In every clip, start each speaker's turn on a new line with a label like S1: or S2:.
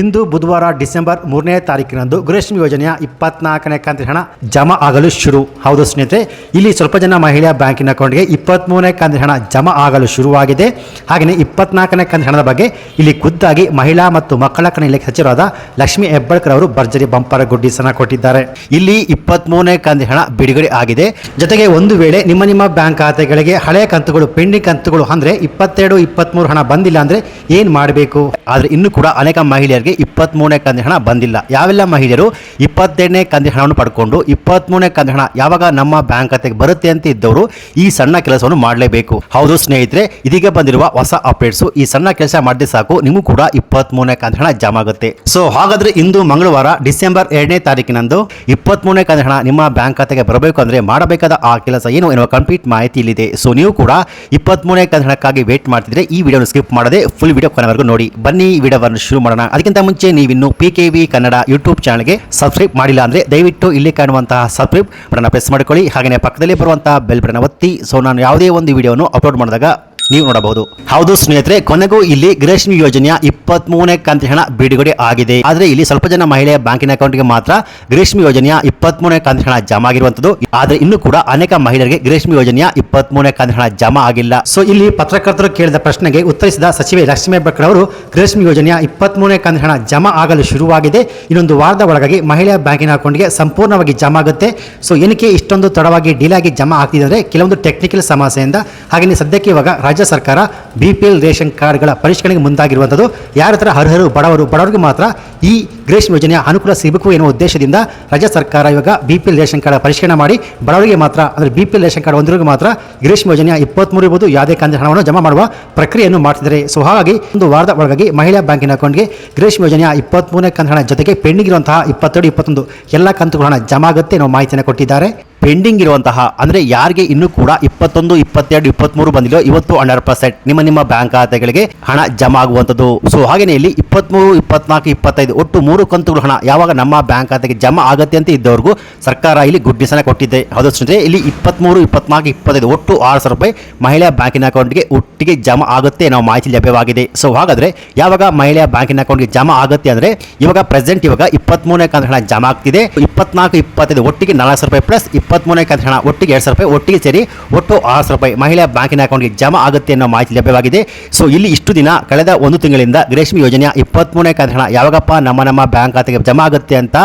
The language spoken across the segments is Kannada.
S1: ಇಂದು ಬುಧವಾರ ಡಿಸೆಂಬರ್ ಮೂರನೇ ತಾರೀಕಿನಂದು ಗೃಹಲಕ್ಷ್ಮಿ ಯೋಜನೆಯ ಇಪ್ಪತ್ನಾಲ್ಕನೇ ಕಂತಿನ ಹಣ ಜಮಾ ಆಗಲು ಶುರು. ಹೌದು ಸ್ನೇಹಿತರೆ, ಇಲ್ಲಿ ಸ್ವಲ್ಪ ಜನ ಮಹಿಳಾ ಬ್ಯಾಂಕಿನ ಅಕೌಂಟ್ಗೆ ಇಪ್ಪತ್ತ್ಮೂರನೇ ಕಂತಿನ ಹಣ ಜಮಾ ಆಗಲು ಶುರುವಾಗಿದೆ. ಹಾಗೆಯೇ ಇಪ್ಪತ್ನಾಲ್ಕನೇ ಕಂತಿನ ಹಣದ ಬಗ್ಗೆ ಇಲ್ಲಿ ಖುದ್ದಾಗಿ ಮಹಿಳಾ ಮತ್ತು ಮಕ್ಕಳ ಕಣ ಇಲಾಖೆ ಸಚಿವರಾದ ಲಕ್ಷ್ಮೀ ಹೆಬ್ಬಳ್ಕರ್ ಅವರು ಭರ್ಜರಿ ಬಂಪರ್ ಗುಡ್ಡಿಸನ್ನ ಕೊಟ್ಟಿದ್ದಾರೆ. ಇಲ್ಲಿ ಇಪ್ಪತ್ತ್ಮೂರನೇ ಕಂತಿನ ಹಣ ಬಿಡುಗಡೆ ಆಗಿದೆ. ಜೊತೆಗೆ ಒಂದು ವೇಳೆ ನಿಮ್ಮ ನಿಮ್ಮ ಬ್ಯಾಂಕ್ ಖಾತೆಗಳಿಗೆ ಹಳೆಯ ಕಂತುಗಳು, ಪೆಂಡಿಂಗ್ ಕಂತುಗಳು ಅಂದ್ರೆ ಇಪ್ಪತ್ತೆರಡು ಇಪ್ಪತ್ತ್ಮೂರು ಹಣ ಬಂದಿಲ್ಲ ಅಂದ್ರೆ ಏನ್ ಮಾಡಬೇಕು? ಆದ್ರೆ ಇನ್ನು ಕೂಡ ಅನೇಕ ಮಹಿಳೆಯರಿಗೆ ಇಪ್ಪತ್ತ್ಮೂರನೇ ಕಂತಿನ ಹಣ ಬಂದಿಲ್ಲ. ಯಾವೆಲ್ಲ ಮಹಿಳೆಯರು ಇಪ್ಪತ್ತೆರಡನೇ ಕಂತಿನ ಹಣವನ್ನು ಪಡ್ಕೊಂಡು ಇಪ್ಪತ್ತ್ಮೂರನೇ ಕಂತಿನ ಹಣ ಯಾವಾಗ ನಮ್ಮ ಬ್ಯಾಂಕ್ ಖಾತೆಗೆ ಬರುತ್ತೆ ಅಂತ ಇದ್ದವರು ಈ ಸಣ್ಣ ಕೆಲಸವನ್ನು ಮಾಡಲೇಬೇಕು. ಹೌದು ಸ್ನೇಹಿತರೆ, ಇದೀಗ ಬಂದಿರುವ ಹೊಸ ಅಪ್ಡೇಟ್ಸ್ ಈ ಸಣ್ಣ ಕೆಲಸ ಮಾಡಿದ್ರೆ ಸಾಕು, ನಿಮಗೂ ಕೂಡ ಇಪ್ಪತ್ತ್ಮೂರನೇ ಕಂತಿನ ಹಣ ಜಮ ಆಗುತ್ತೆ. ಸೊ ಹಾಗಾದ್ರೆ ಇಂದು ಮಂಗಳವಾರ ಡಿಸೆಂಬರ್ ಎರಡನೇ ತಾರೀಕಿನಂದು ಇಪ್ಪತ್ತ್ಮೂರನೇ ಕಂತಿನ ಹಣ ನಿಮ್ಮ ಬ್ಯಾಂಕ್ ಖಾತೆಗೆ ಬರಬೇಕು ಅಂದ್ರೆ ಮಾಡಬೇಕಾದ ಆ ಕೆಲಸ ಏನು ಎನ್ನುವ ಕಂಪ್ಲೀಟ್ ಮಾಹಿತಿ ಇಲ್ಲಿದೆ. ಸೊ ನೀವು ಕೂಡ ಇಪ್ಪತ್ತ್ಮೂರನೇ ಕಂತಿನ ಹಣಕ್ಕಾಗಿ ವೇಟ್ ಮಾಡ್ತಿದ್ರೆ ಈ ವಿಡಿಯೋನ ಸ್ಕಿಪ್ ಮಾಡದೆ ಫುಲ್ ವಿಡಿಯೋ ಕೊನೆವರೆಗೂ ನೋಡಿ. ಬನ್ನಿ ವಿಡಿಯೋವನ್ನು ಶುರು ಮಾಡೋಣ. ಅದಕ್ಕಿಂತ ಮುಂಚೆ ನೀವಿನ್ನು P K V Kannada YouTube ಚಾನಲ್ಗೆ ಸಬ್ಸ್ಕ್ರೈಬ್ ಮಾಡಿಲ್ಲ ಅಂದರೆ ದಯವಿಟ್ಟು ಇಲ್ಲಿ ಕಾಣುವಂತಹ ಸಬ್ಸ್ಕ್ರೈಬ್ ಬಟನ್ನ ಪ್ರೆಸ್ ಮಾಡಿಕೊಳ್ಳಿ. ಹಾಗೆಯೇ ಪಕ್ಕದಲ್ಲಿ ಬರುವಂತಹ ಬೆಲ್ ಬಟನ್ ಒತ್ತಿ. ಸೊ ನಾನು ಯಾವುದೇ ಒಂದು ವಿಡಿಯೋನು ಅಪ್ಲೋಡ್ ಮಾಡಿದಾಗ ನೀವು ನೋಡಬಹುದು. ಹೌದು ಸ್ನೇಹಿತರೆ, ಕೊನೆಗೂ ಇಲ್ಲಿ ಗೃಹಶ್ಮಿ ಯೋಜನೆಯ ಇಪ್ಪತ್ತ್ ಮೂರನೇ ಕಂತಿನ ಹಣ ಬಿಡುಗಡೆ ಆಗಿದೆ. ಆದರೆ ಇಲ್ಲಿ ಸ್ವಲ್ಪ ಜನ ಮಹಿಳೆಯ ಬ್ಯಾಂಕಿನ ಅಕೌಂಟ್ಗೆ ಮಾತ್ರ ಗೃಹಶ್ಮಿ ಯೋಜನೆಯ ಇಪ್ಪತ್ತ್ ಮೂರನೇ ಕಂತಿನ ಹಣ ಜಮಾ ಆಗಿರುವಂತದ್ದು ಆದ್ರೆ ಇನ್ನು ಕೂಡ ಅನೇಕ ಮಹಿಳೆಯರಿಗೆ ಗೃಹಶ್ಮಿ ಯೋಜನೆಯ ಇಪ್ಪತ್ತ್ ಮೂರನೇ ಕಂತಿನ ಹಣ ಜಮಾ ಆಗಿಲ್ಲ. ಸೊ ಇಲ್ಲಿ ಪತ್ರಕರ್ತರು ಕೇಳಿದ ಪ್ರಶ್ನೆಗೆ ಉತ್ತರಿಸಿದ ಸಚಿವೆ ಲಕ್ಷ್ಮೀ ಹೆಬ್ಬಾಳ್ಕರ್ ಅವರು ಗೃಹಶ್ಮಿ ಯೋಜನೆಯ ಇಪ್ಪತ್ತ್ ಮೂರನೇ ಕಂತಿನ ಹಣ ಜಮಾ ಆಗಲು ಶುರುವಾಗಿದೆ. ಇನ್ನೊಂದು ವಾರದ ಒಳಗಾಗಿ ಮಹಿಳೆಯ ಬ್ಯಾಂಕಿನ ಅಕೌಂಟ್ಗೆ ಸಂಪೂರ್ಣವಾಗಿ ಜಮಾ ಆಗುತ್ತೆ. ಸೊ ಏನಕ್ಕೆ ಇಷ್ಟೊಂದು ತಡವಾಗಿ ಡೀಲಾಗಿ ಜಮಾ ಆಗ್ತಿದೆ ಕೆಲವೊಂದು ಟೆಕ್ನಿಕಲ್ ಸಮಸ್ಯೆಯಿಂದ. ಹಾಗೆಯೇ ಸದ್ಯಕ್ಕೆ ಇವಾಗ ರಾಜ್ಯ ಸರ್ಕಾರ ಬಿ ಪಿ ಎಲ್ ರೇಷನ್ ಕಾರ್ಡ್ಗಳ ಪರಿಷ್ಕರಣೆಗೆ ಮುಂದಾಗಿರುವಂಥದ್ದು, ಯಾರ ಹತ್ರ ಅರ್ಹರು ಬಡವರು ಬಡವರಿಗೆ ಮಾತ್ರ ಈ ಗೃಹಲಕ್ಷ್ಮಿ ಯೋಜನೆಯ ಅನುಕೂಲ ಸಿಗಬೇಕು ಎನ್ನುವ ಉದ್ದೇಶದಿಂದ ರಾಜ್ಯ ಸರ್ಕಾರ ಇವಾಗ B P L ration card ಪರಿಷ್ಕರಣೆ ಮಾಡಿ ಬಡವರಿಗೆ ಮಾತ್ರ, ಅಂದರೆ B P L ration card ಹೊಂದಿರೋರಿಗೆ ಮಾತ್ರ ಗೃಹಲಕ್ಷ್ಮಿ ಯೋಜನೆಯ ಇಪ್ಪತ್ತ್ಮೂರು ಇರ್ಬೋದು ಯಾವುದೇ ಕಂತಿನ ಹಣವನ್ನು ಜಮಾ ಮಾಡುವ ಪ್ರಕ್ರಿಯೆಯನ್ನು ಮಾಡ್ತಿದ್ದಾರೆ. ಸೊ ಹಾಗಾಗಿ ಒಂದು ವಾರದ ಒಳಗಾಗಿ ಮಹಿಳಾ ಬ್ಯಾಂಕಿನ ಅಕೌಂಟ್ಗೆ ಗೃಹಲಕ್ಷ್ಮಿ ಯೋಜನೆಯ ಇಪ್ಪತ್ತ್ಮೂರನೇ ಕಂತ ಹಣ ಜೊತೆಗೆ ಪೆಂಡಿಂಗ್ ಇರುವಂತಹ ಇಪ್ಪತ್ತೆರಡು, ಇಪ್ಪತ್ತೊಂದು ಎಲ್ಲ ಕಂತುಗಳ ಹಣ ಜಮಾ ಆಗುತ್ತೆ ಅನ್ನೋ ಮಾಹಿತಿಯನ್ನು ಕೊಟ್ಟಿದ್ದಾರೆ. ಪೆಂಡಿಂಗ್ ಇರುವಂತಹ, ಅಂದರೆ ಯಾರಿಗೆ ಇನ್ನೂ ಕೂಡ ಇಪ್ಪತ್ತೊಂದು, ಇಪ್ಪತ್ತೆರಡು ಇಪ್ಪತ್ತ್ಮೂರು ಬಂದಿಲ್ಲ ಇವತ್ತು ಹಂಡ್ರೆಡ್ ಪರ್ಸೆಂಟ್ ನಿಮ್ಮ ನಿಮ್ಮ ಬ್ಯಾಂಕ್ ಖಾತೆಗಳಿಗೆ ಹಣ ಜಮಾ ಆಗುವಂಥದ್ದು. ಸೊ ಹಾಗೆಯೇ ಇಲ್ಲಿ ಇಪ್ಪತ್ತ್ಮೂರು ಇಪ್ಪತ್ನಾಲ್ಕು, ಇಪ್ಪತ್ತೈದು ಒಟ್ಟು ಮೂರು ಕಂತುಗಳ ಹಣ. ಯಾವಾಗ ನಮ್ಮ ಬ್ಯಾಂಕ್ ಖಾತೆಗೆ ಜಮಾ ಆಗುತ್ತೆ ಅಂತ ಇದ್ದವ್ರಿಗೂ ಸರ್ಕಾರ ಇಲ್ಲಿ ಗುಡ್ ಕೊಟ್ಟಿದೆ. ಹೌದು ಸ್ನೇಹಿತರೆ, ಇಲ್ಲಿ ಇಪ್ಪತ್ತ್ಮೂರು ಇಪ್ಪತ್ನಾಲ್ಕು, ಇಪ್ಪತ್ತೈದು, ಒಟ್ಟು ಆರು ಸಾವಿರ ರೂಪಾಯಿ ಮಹಿಳಾ ಬ್ಯಾಂಕಿನ ಅಕೌಂಟ್ಗೆ ಒಟ್ಟಿಗೆ ಜಮಾ ಆಗುತ್ತೆ ನಾವು ಮಾಹಿತಿ ಲಭ್ಯವಾಗಿದೆ. ಸೊ ಹಾಗಾದರೆ ಯಾವಾಗ ಮಹಿಳೆಯ ಬ್ಯಾಂಕಿನ ಅಕೌಂಟ್ಗೆ ಜಮಾ ಆಗುತ್ತೆ ಅಂದರೆ ಇವಾಗ ಪ್ರೆಸೆಂಟ್ ಇವಾಗ ಇಪ್ಪತ್ತ್ಮೂರನೇ ಕಂತು ಹಣ ಜಮಾ ಆಗ್ತಿದೆ. ಇಪ್ಪತ್ನಾಲ್ಕು, ಇಪ್ಪತ್ತೈದು ಒಟ್ಟಿಗೆ ನಾಲ್ಕು ಸಾವಿರ ರೂಪಾಯಿ ಪ್ಲಸ್ ಇಪ್ಪತ್ತ್ಮೂರನೇ ಕಂತು ಹಣ ಒಟ್ಟಿಗೆ ಎರಡು ಸಾವಿರ ರೂಪಾಯಿ ಒಟ್ಟಿಗೆ ಸೇರಿ ಒಟ್ಟು ಆರು ಸಾವಿರ ರೂಪಾಯಿ ಮಹಿಳಾ ಬ್ಯಾಂಕಿನ ಅಕೌಂಟ್ಗೆ ಜಮಾ ಆಗುತ್ತೆ ಅನ್ನೋ ಮಾಹಿತಿ ಲಭ್ಯವಾಗಿದೆ. ಸೊ ಇಲ್ಲಿ ಇಷ್ಟು ದಿನ ಕಳೆದ ಒಂದು ತಿಂಗಳಿಂದ ಗ್ರೇಷ್ಮಿ ಯೋಜನೆಯ ಇಪ್ಪತ್ತ್ಮೂರನೇ ಕಂತು ಹಣ ಯಾವಾಗಪ್ಪ ನಮ್ಮ ನಮ್ಮ ಬ್ಯಾಂಕ್ ಖಾತೆಗೆ ಜಮಾ ಆಗುತ್ತೆ ಅಂತ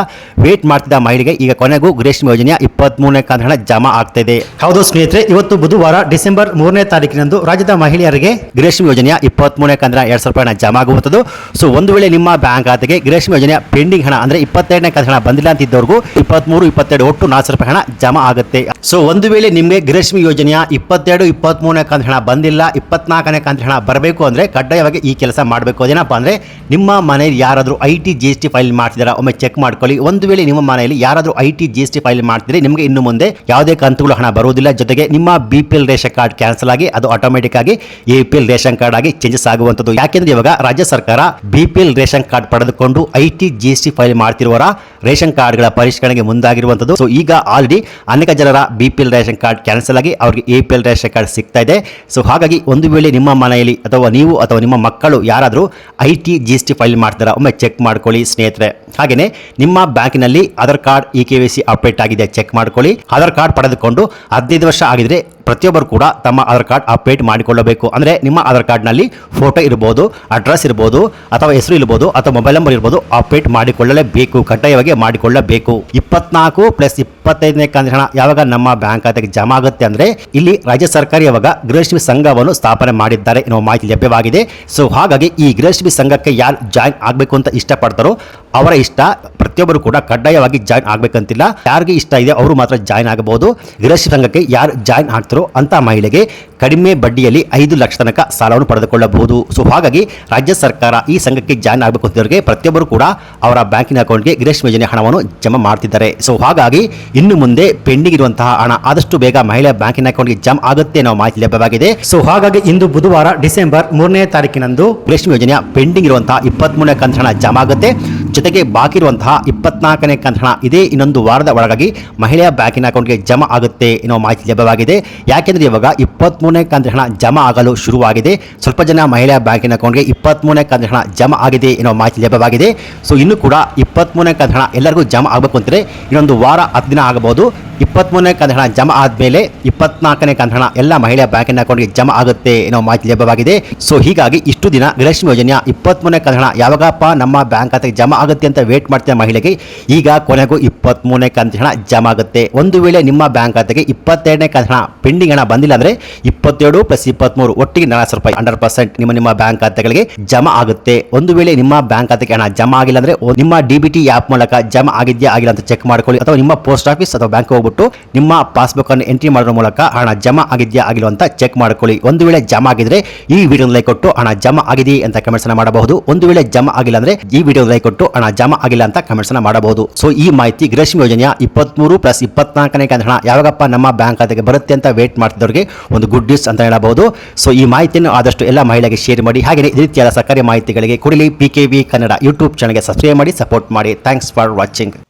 S1: ವೇಟ್ ಮಾಡ್ತಿದ್ದ ಮಹಿಳೆಗೆ ಈಗ ಕೊನೆಗೂ ಗೃಹಲಕ್ಷ್ಮಿ ಯೋಜನೆಯ ಇಪ್ಪತ್ತ್ಮೂರನೇ ಕಂತು ಹಣ ಜಮಾ ಆಗ್ತಿದೆ. ಹೌದು ಸ್ನೇಹಿತರೆ ಇವತ್ತು ಬುಧವಾರ ಡಿಸೆಂಬರ್ ಮೂರನೇ ತಾರೀಕಿನಂದು ರಾಜ್ಯದ ಮಹಿಳೆಯರಿಗೆ ಗೃಹಲಕ್ಷ್ಮಿ ಯೋಜನೆಯ ಇಪ್ಪತ್ತ್ಮೂರನೇ ಕಂತಿನ ಎರಡು ಸಾವಿರ ರೂಪಾಯಿ ಹಣ ಜಮಾ ಆಗುವಂಥದ್ದು. ಸೊ ಒಂದು ವೇಳೆ ನಿಮ್ಮ ಬ್ಯಾಂಕ್ ಖಾತೆಗೆ ಗೃಹಲಕ್ಷ್ಮಿ ಯೋಜನೆಯ ಪೆಂಡಿಂಗ್ ಹಣ ಅಂದ್ರೆ ಇಪ್ಪತ್ತೆರಡನೇ ಕಂತ ಹಣ ಬಂದಿಲ್ಲ ಅಂತ ಅಂತಿದ್ದವ್ರಿಗೂ ಇಪ್ಪತ್ತ್ಮೂರು ಇಪ್ಪತ್ತೆರಡು ಒಟ್ಟು ನಾಲ್ಕು ರೂಪಾಯಿ ಹಣ ಜಮಾ ಆಗುತ್ತೆ. ಸೊ ಒಂದು ವೇಳೆ ನಿಮಗೆ ಗೃಹಲಕ್ಷ್ಮಿ ಯೋಜನೆಯ ಇಪ್ಪತ್ತೆರಡು ಇಪ್ಪತ್ತ್ಮೂರನೇ ಕಂತ ಹಣ ಬಂದಿಲ್ಲ ಇಪ್ಪತ್ನಾಲ್ಕನೇ ಕಂತ ಹಣ ಬರಬೇಕು ಅಂದ್ರೆ ಕಡ್ಡಾಯವಾಗಿ ಈ ಕೆಲಸ ಮಾಡಬೇಕು. ಅದೇನಪ್ಪ ಅಂದ್ರೆ ನಿಮ್ಮ ಮನೆಯಲ್ಲಿ ಯಾರಾದರೂ I T G S T file ಮಾಡ್ತಿದ್ದೀರಾ ಒಮ್ಮೆ ಚೆಕ್ ಮಾಡ್ಕೊಳ್ಳಿ. ಒಂದು ವೇಳೆ ನಿಮ್ಮ ಮನೆಯಲ್ಲಿ ಯಾರಾದರೂ I T G S T file ಮಾಡ್ತಿದ್ರೆ ನಿಮಗೆ ಇನ್ನು ಮುಂದೆ ಯಾವುದೇ ಕಂತುಗಳು ಹಣ ಬರುವುದಿಲ್ಲ. ಜೊತೆಗೆ ನಿಮ್ಮ B P L ration card cancel ಆಗಿ ಅದು ಆಟೋಮೆಟಿಕ್ ಆಗಿ A P L ration card ಆಗಿ ಚೇಂಜಸ್ ಆಗುವಂಥದ್ದು. ಯಾಕೆಂದ್ರೆ ಇವಾಗ ರಾಜ್ಯ ಸರ್ಕಾರ B P L ration card ಪಡೆದುಕೊಂಡು I T G S T file ಮಾಡ್ತಿರುವವರ ration ಕಾರ್ಡ್ಗಳ ಪರಿಷ್ಕರಣೆಗೆ ಮುಂದಾಗಿರುವಂಥದ್ದು. ಸೊ ಈಗ ಆಲ್ರೆಡಿ ಅನೇಕ ಜನರ B P L ration card cancel ಆಗಿ ಅವರಿಗೆ A P L ration card ಸಿಗ್ತಾ ಇದೆ. ಸೊ ಹಾಗಾಗಿ ಒಂದು ವೇಳೆ ನಿಮ್ಮ ಮನೆಯಲ್ಲಿ ಅಥವಾ ನೀವು ಅಥವಾ ನಿಮ್ಮ ಮಕ್ಕಳು ಯಾರಾದರೂ I T G S T file ಮಾಡ್ತಾರ ಒಮ್ಮೆ ಚೆಕ್ ಮಾಡ್ಕೊಳ್ಳಿ. ಸ್ನೇಹಿತರೆ ಹಾಗೆಯೇ ನಿಮ್ಮ ಬ್ಯಾಂಕಿನಲ್ಲಿ Aadhaar card e K Y C update ಆಗಿದೆ ಚೆಕ್ ಮಾಡ್ಕೊಳ್ಳಿ. ಆಧಾರ್ ಕಾರ್ಡ್ ಪಡೆದುಕೊಂಡು ಹದಿನೈದು ವರ್ಷ ಆಗಿದ್ರೆ ಪ್ರತಿಯೊಬ್ಬರು ಕೂಡ ತಮ್ಮ ಆಧಾರ್ ಕಾರ್ಡ್ ಅಪ್ಡೇಟ್ ಮಾಡಿಕೊಳ್ಳಬೇಕು. ಅಂದರೆ ನಿಮ್ಮ ಆಧಾರ್ ಕಾರ್ಡ್ನಲ್ಲಿ ಫೋಟೋ ಇರ್ಬೋದು, ಅಡ್ರೆಸ್ ಇರ್ಬೋದು, ಅಥವಾ ಹೆಸರು ಇರ್ಬೋದು, ಅಥವಾ ಮೊಬೈಲ್ ನಂಬರ್ ಇರ್ಬೋದು ಅಪ್ಡೇಟ್ ಮಾಡಿಕೊಳ್ಳಲೇಬೇಕು, ಕಡ್ಡಾಯವಾಗಿ ಮಾಡಿಕೊಳ್ಳಬೇಕು. ಇಪ್ಪತ್ನಾಲ್ಕು ಪ್ಲಸ್ ಇಪ್ಪತ್ತೈದನೇ ಹಣ ಯಾವಾಗ ನಮ್ಮ ಬ್ಯಾಂಕ್ ಖಾತೆಗೆ ಜಮಾ ಆಗುತ್ತೆ ಅಂದರೆ ಇಲ್ಲಿ ರಾಜ್ಯ ಸರ್ಕಾರ ಇವಾಗ ಗೃಹಶ್ರೀ ಸಂಘವನ್ನು ಸ್ಥಾಪನೆ ಮಾಡಿದ್ದಾರೆ ಎನ್ನುವ ಮಾಹಿತಿ ಲಭ್ಯವಾಗಿದೆ. ಸೊ ಹಾಗಾಗಿ ಈ ಗೃಹಶ್ರೀ ಸಂಘಕ್ಕೆ ಯಾರು ಜಾಯಿನ್ ಆಗಬೇಕು ಅಂತ ಇಷ್ಟಪಡ್ತಾರೋ ಅವರ ಇಷ್ಟ ಪ್ರತಿಯೊಬ್ಬರು ಕೂಡ ಕಡ್ಡಾಯವಾಗಿ ಜಾಯಿನ್ ಆಗಬೇಕಂತಿಲ್ಲ. ಯಾರಿಗೆ ಇಷ್ಟ ಇದೆ ಅವರು ಮಾತ್ರ ಜಾಯಿನ್ ಆಗಬಹುದು ಗೃಹಶ್ರೀ ಸಂಘಕ್ಕೆ ಯಾರು ಜಾಯಿನ್ ಆಗ್ತಾರೋ ಅಂತ ಮಹಿಳೆಗೆ ಕಡಿಮೆ ಬಡ್ಡಿಯಲ್ಲಿ ಐದು ಲಕ್ಷ ತನಕ ಸಾಲವನ್ನು ಪಡೆದುಕೊಳ್ಳಬಹುದು. ಸೊ ಹಾಗಾಗಿ ರಾಜ್ಯ ಸರ್ಕಾರ ಈ ಸಂಘಕ್ಕೆ ಜಾಯಿನ್ ಆಗಬೇಕು ಅಂತಿದ್ದವರಿಗೆ ಪ್ರತಿಯೊಬ್ಬರು ಕೂಡ ಅವರ ಬ್ಯಾಂಕಿನ ಅಕೌಂಟ್ಗೆ ಗಿರೇಶ್ ಯೋಜನೆ ಹಣವನ್ನು ಜಮಾ ಮಾಡ್ತಿದ್ದಾರೆ. ಸೊ ಹಾಗಾಗಿ ಇನ್ನು ಮುಂದೆ ಪೆಂಡಿಂಗ್ ಇರುವಂತಹ ಹಣ ಆದಷ್ಟು ಬೇಗ ಮಹಿಳಾ ಬ್ಯಾಂಕಿನ ಅಕೌಂಟ್ಗೆ ಜಮಾ ಆಗುತ್ತೆ ಅನ್ನೋ ಮಾಹಿತಿ ಲಭ್ಯವಾಗಿದೆ. ಸೊ ಹಾಗಾಗಿ ಇಂದು ಬುಧವಾರ ಡಿಸೆಂಬರ್ ಮೂರನೇ ತಾರೀಕಿನಂದು ಗೃಹಲಕ್ಷ್ಮಿ ಯೋಜನೆಯ ಪೆಂಡಿಂಗ್ ಇರುವಂತಹ ಇಪ್ಪತ್ಮೂರನೇ ಕಂತು ಹಣ ಜಮಾ ಆಗುತ್ತೆ. ಜೊತೆಗೆ ಬಾಕಿ ಇರುವಂತಹ ಇಪ್ಪತ್ನಾಲ್ಕನೇ ಹಣ ಇದೇ ಇನ್ನೊಂದು ವಾರದ ಒಳಗಾಗಿ ಮಹಿಳೆಯ ಬ್ಯಾಂಕಿನ ಅಕೌಂಟ್ಗೆ ಜಮಾ ಆಗುತ್ತೆ ಎನ್ನುವ ಮಾಹಿತಿ ಲಭ್ಯವಾಗಿದೆ. ಯಾಕೆಂದರೆ ಇವಾಗ ಇಪ್ಪತ್ತ್ಮೂರನೇ ಕಂತ ಹಣ ಜಮಾ ಆಗಲು ಶುರುವಾಗಿದೆ. ಸ್ವಲ್ಪ ಜನ ಮಹಿಳೆಯ ಬ್ಯಾಂಕಿನ ಅಕೌಂಟ್ಗೆ ಇಪ್ಪತ್ತ್ಮೂರನೇ ಕಂತ ಹಣ ಜಮಾ ಆಗಿದೆ ಎನ್ನುವ ಮಾಹಿತಿ ಲಭ್ಯವಾಗಿದೆ. ಸೊ, ಇನ್ನು ಕೂಡ ಇಪ್ಪತ್ತ್ಮೂರನೇ ಕಂತ ಹಣ ಎಲ್ಲರಿಗೂ ಜಮಾ ಆಗಬೇಕು ಅಂದರೆ ಇನ್ನೊಂದು ವಾರ ಹತ್ತು ದಿನ ಆಗಬಹುದು. ಇಪ್ಪತ್ಮೂರನೇ ಕಂದ ಹಣ ಜಮಾ ಆದಮೇಲೆ ಇಪ್ಪತ್ನಾಲ್ಕನೇ ಕಂತ ಹಣ ಎಲ್ಲ ಮಹಿಳೆಯ ಬ್ಯಾಂಕಿನ ಅಕೌಂಟ್ಗೆ ಜಮಾ ಆಗುತ್ತೆ ಎನ್ನುವ ಮಾಹಿತಿ ಲಭ್ಯವಾಗಿದೆ. ಸೊ ಹೀಗಾಗಿ ಇಷ್ಟು ದಿನ ಗೃಹಲಕ್ಷ್ಮಿ ಯೋಜನೆಯ ಇಪ್ಪತ್ತ್ಮೂರನೇ ಕಂದಹಣ ಹಣ ಯಾವಾಗಪ್ಪ ನಮ್ಮ ಬ್ಯಾಂಕ್ ಖಾತೆಗೆ ಜಮಾ ಆಗುತ್ತೆ ಅಂತ ವೇಟ್ ಮಾಡ್ತಿದ್ದ ಮಹಿಳೆಗೆ ಈಗ ಕೊನೆಗೂ ಇಪ್ಪತ್ಮೂರನೇ ಕಂತ ಹಣ ಜಮಾ ಆಗುತ್ತೆ. ಒಂದು ವೇಳೆ ನಿಮ್ಮ ಬ್ಯಾಂಕ್ ಖಾತೆಗೆ ಇಪ್ಪತ್ತೆರಡನೇ ಕಂತು ಹಣ ಪೆಂಡಿಂಗ್ ಹಣ ಬಂದಿಲ್ಲ ಅಂದರೆ ಇಪ್ಪತ್ತೆರಡು ಪ್ಲಸ್ ಇಪ್ಪತ್ಮೂರು ಒಟ್ಟಿಗೆ ನಾಲ್ಕು ರೂಪಾಯಿ ಹಂಡ್ರೆಡ್ ಪರ್ಸೆಂಟ್ ನಿಮ್ಮ ನಿಮ್ಮ ಬ್ಯಾಂಕ್ ಖಾತೆಗಳಿಗೆ ಜಮಾ ಆಗುತ್ತೆ. ಒಂದು ವೇಳೆ ನಿಮ್ಮ ಬ್ಯಾಂಕ್ ಖಾತೆಗೆ ಹಣ ಜಮಾ ಆಗಿಲ್ಲ ಅಂದರೆ ನಿಮ್ಮ ಡಿ ಬಿ ಟಿ ಆ್ಯಪ್ ಮೂಲಕ ಜಮಾ ಆಗಿದೆಯಾ ಆಗಿಲ್ಲ ಅಂತ ಚೆಕ್ ಮಾಡ್ಕೊಳ್ಳಿ ಅಥವಾ ನಿಮ್ಮ ಪೋಸ್ಟ್ ಆಫೀಸ್ ಅಥವಾ ಬ್ಯಾಂಕ್ ಹೋಗ್ಬಿಟ್ಟು ನಿಮ್ಮ ಪಾಸ್ಬುಕ್ ಅನ್ನು ಎಂಟ್ರಿ ಮಾಡೋದ್ರ ಮೂಲಕ ಹಣ ಜಮಾ ಆಗಿದೆಯಾ ಆಗಿಲ್ಲ ಅಂತ ಚೆಕ್ ಮಾಡ್ಕೊಳ್ಳಿ. ಒಂದು ವೇಳೆ ಜಮಾ ಆಗಿದ್ರೆ ಈ ವಿಡಿಯೋ ಲೈಕ್ ಕೊಟ್ಟು ಹಣ ಜಮಾ ಆಗಿದೆ ಅಂತ ಕಮೆಂಟ್ಸ್ ಮಾಡಬಹುದು. ಒಂದು ವೇಳೆ ಜಮಾ ಆಗಿಲ್ಲ ಅಂದ್ರೆ ಈ ವಿಡಿಯೋ ಲೈಕ್ ಕೊಟ್ಟು ಹಣ ಜಮಾ ಆಗಿಲ್ಲ ಅಂತ ಕಮೆಂಟ್ಸ್ ಮಾಡಬಹುದು. ಸೊ ಈ ಮಾಹಿತಿ ಗೃಹಶ್ಮಿ ಯೋಜನೆಯ ಇಪ್ಪತ್ಮೂರು ಪ್ಲಸ್ ಇಪ್ಪತ್ನಾಲ್ಕನೇ ಹಣ ಯಾವಾಗಪ್ಪ ನಮ್ಮ ಬ್ಯಾಂಕ್ ಖಾತೆಗೆ ಬರುತ್ತೆ ಅಂತ ವೇಟ್ ಮಾಡ್ತಿದ್ದವರಿಗೆ ಒಂದು ಗುಡ್ ನ್ಯೂಸ್ ಅಂತ ಹೇಳಬಹುದು. ಸೊ ಈ ಮಾಹಿತಿಯನ್ನು ಆದಷ್ಟು ಎಲ್ಲ ಮಹಿಳೆಗೆ ಶೇರ್ ಮಾಡಿ. ಹಾಗೆ ಈ ರೀತಿಯಾದ ಸರ್ಕಾರಿ ಮಾಹಿತಿಗಳಿಗೆ ಕುಡಿಲಿ P K V Kannada YouTube ಚಾನಲ್ಗೆ ಸಬ್ಸ್ಕ್ರೈಬ್ ಮಾಡಿ ಸಪೋರ್ಟ್ ಮಾಡಿ. Thanks for watching